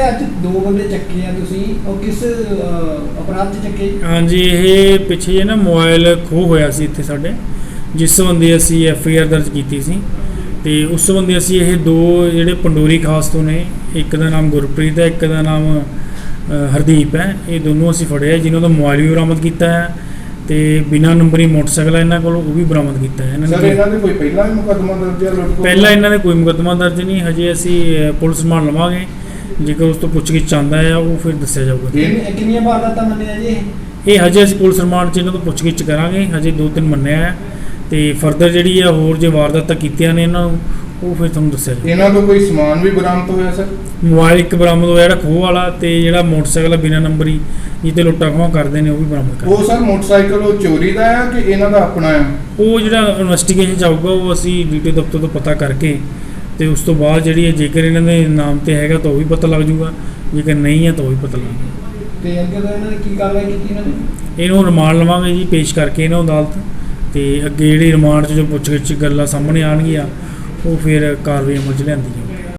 ਜਿਹੜੇ ਅੱਜ ਦੋ ਬੰਦੇ ਚੱਕੇ ਆ ਤੁਸੀਂ ਉਹ ਕਿਸ ਅਪਰਾਧ 'ਚ ਚੱਕੇ? ਹਾਂਜੀ ਇਹ ਪਿੱਛੇ ਜੇ ਨਾ ਮੋਬਾਈਲ ਖੋਹ ਹੋਇਆ ਸੀ ਇੱਥੇ ਸਾਡੇ ਜਿਸ ਸੰਬੰਧੀ ਅਸੀਂ ਐਫ ਆਈ ਆਰ ਦਰਜ ਕੀਤੀ ਸੀ। ਤੇ ਉਸ ਸੰਬੰਧੀ ਅਸੀਂ ਇਹ ਦੋ ਜਿਹੜੇ ਪੰਡੋਰੀ ਖਾਸ ਤੋਂ ਨੇ ਇੱਕ ਦਾ ਨਾਮ ਗੁਰਪ੍ਰੀਤ ਹੈ ਇੱਕ ਦਾ ਨਾਮ ਹਰਦੀਪ ਹੈ ਇਹ ਦੋਨੋਂ ਅਸੀਂ ਫੜੇ ਆ ਜਿਨ੍ਹਾਂ ਦਾ ਮੋਬਾਈਲ ਵੀ ਬਰਾਮਦ ਕੀਤਾ ਹੈ ਤੇ ਬਿਨਾਂ ਨੰਬਰੀ ਮੋਟਰਸਾਈਕਲ ਹੈ ਇਹਨਾਂ ਕੋਲ ਉਹ ਵੀ ਬਰਾਮਦ ਕੀਤਾ ਹੈ ਇਹਨਾਂ ਸਰ ਨੇ ਇਹਨਾਂ ਦੇ ਕੋਈ ਪਹਿਲਾਂ ਵੀ ਮੁਕੱਦਮਾ ਦਰਜ ਹੈ? ਪਹਿਲਾਂ ਇਹਨਾਂ ਦੇ ਕੋਈ ਮੁਕੱਦਮਾ ਦਰਜ ਨਹੀਂ ਹਜੇ ਅਸੀਂ ਪੁਲਿਸ ਮਾਰ ਲਵਾਂਗੇ। ਜੇਕਰ ਉਸ ਤੋਂ ਪੁੱਛਗਿੱਛ ਚਾਹੁੰਦਾ ਹੈ ਉਹ ਫਿਰ ਦੱਸਿਆ ਜਾਊਗਾ। ਕਿੰਨੀ- ਕਿੰਨੀਆਂ ਵਾਰਦਾਤਾਂ ਮੰਨੀਆਂ ਜੀ ਇਹ? ਇਹ ਹਜੇ ਅਸੀਂ ਪੁਲਿਸ ਰਿਮਾਂਡ 'ਚ ਇਹਨਾਂ ਤੋਂ ਪੁੱਛਗਿੱਛ ਕਰਾਂਗੇ ਹਜੇ ਦੋ ਤਿੰਨ ਮੰਨਿਆ ਹੈ। ਤੇ ਫਰਦਰ ਜਿਹੜੀ ਆ ਹੋਰ ਜੇ ਵਾਰਦਾਤਾਂ ਕੀਤੀਆਂ ਨੇ ਇਹਨਾਂ ਨੂੰ ਉਹ ਫਿਰ ਤੁਹਾਨੂੰ ਦੱਸਿਆ ਜਾਊਗਾ। ਇਹਨਾਂ ਤੋਂ ਕੋਈ ਸਮਾਨ ਵੀ ਬਰਾਮਦ ਹੋਇਆ ਸਰ? ਮੋਬਾਈਲ ਇੱਕ ਬਰਾਮਦ ਹੋਇਆ ਜਿਹੜਾ ਖੋਹ ਵਾਲਾ ਤੇ ਜਿਹੜਾ ਮੋਟਰਸਾਈਕਲ ਆ ਬਿਨਾਂ ਨੰਬਰੀ ਜਿੱਤੇ ਲੁੱਟਾਂ ਖੋਹਾਂ ਕਰਦੇ ਨੇ ਉਹ ਵੀ ਬਰਾਮਦ ਕਰ ਉਹ ਸਰ ਮੋਟਰਸਾਈਕਲ ਉਹ ਚੋਰੀ ਦਾ ਹੈ ਕਿ ਇਹਨਾਂ ਦਾ ਆਪਣਾ ਹੈ ਉਹ ਜਿਹੜਾ ਇਨਵੈਸਟੀਗੇਸ਼ਨ ਚ ਆਊਗਾ ਉਹ ਅਸੀਂ ਡਿਊਟੀ ਦਫ਼ਤਰ ਤੋਂ ਪਤਾ ਕਰਕੇ ਤੇ ਉਸ ਤੋਂ ਬਾਅਦ ਜਿਹੜੀ ਹੈ ਜੇਕਰ ਇਹਨਾਂ ਦੇ ਨਾਮ ਤੇ ਹੈਗਾ ਤਾਂ ਉਹ ਵੀ ਪਤਾ ਲੱਗ ਜਾਊਗਾ। ਜੇਕਰ ਨਹੀਂ ਹੈ ਤਾਂ ਉਹ ਵੀ ਪਤਾ ਲੱਗ ਜਾਊਗਾ। ਤੇ ਅੱਗੇ ਤੋਂ ਇਹਨਾਂ ਨੇ ਕੀ ਕਾਰਵਾਈ ਕੀਤੀ ਇਹਨਾਂ ਨੇ? ਇਹਨੂੰ ਰਿਮਾਂਡ ਲਵਾਂਗੇ ਜੀ ਪੇਸ਼ ਕਰਕੇ ਇਹਨਾਂ ਅਦਾਲਤ। ਤੇ ਅੱਗੇ ਜਿਹੜੀ ਰਿਮਾਂਡ 'ਚ ਜੋ ਪੁੱਛਗਿੱਛ ਗੱਲਾਂ ਸਾਹਮਣੇ ਆਉਣਗੀਆਂ ਉਹ ਫਿਰ ਕਾਰਵਾਈ ਅਮਲ 'ਚ ਲਿਆਂਦੀ ਜਾਊਗੀ।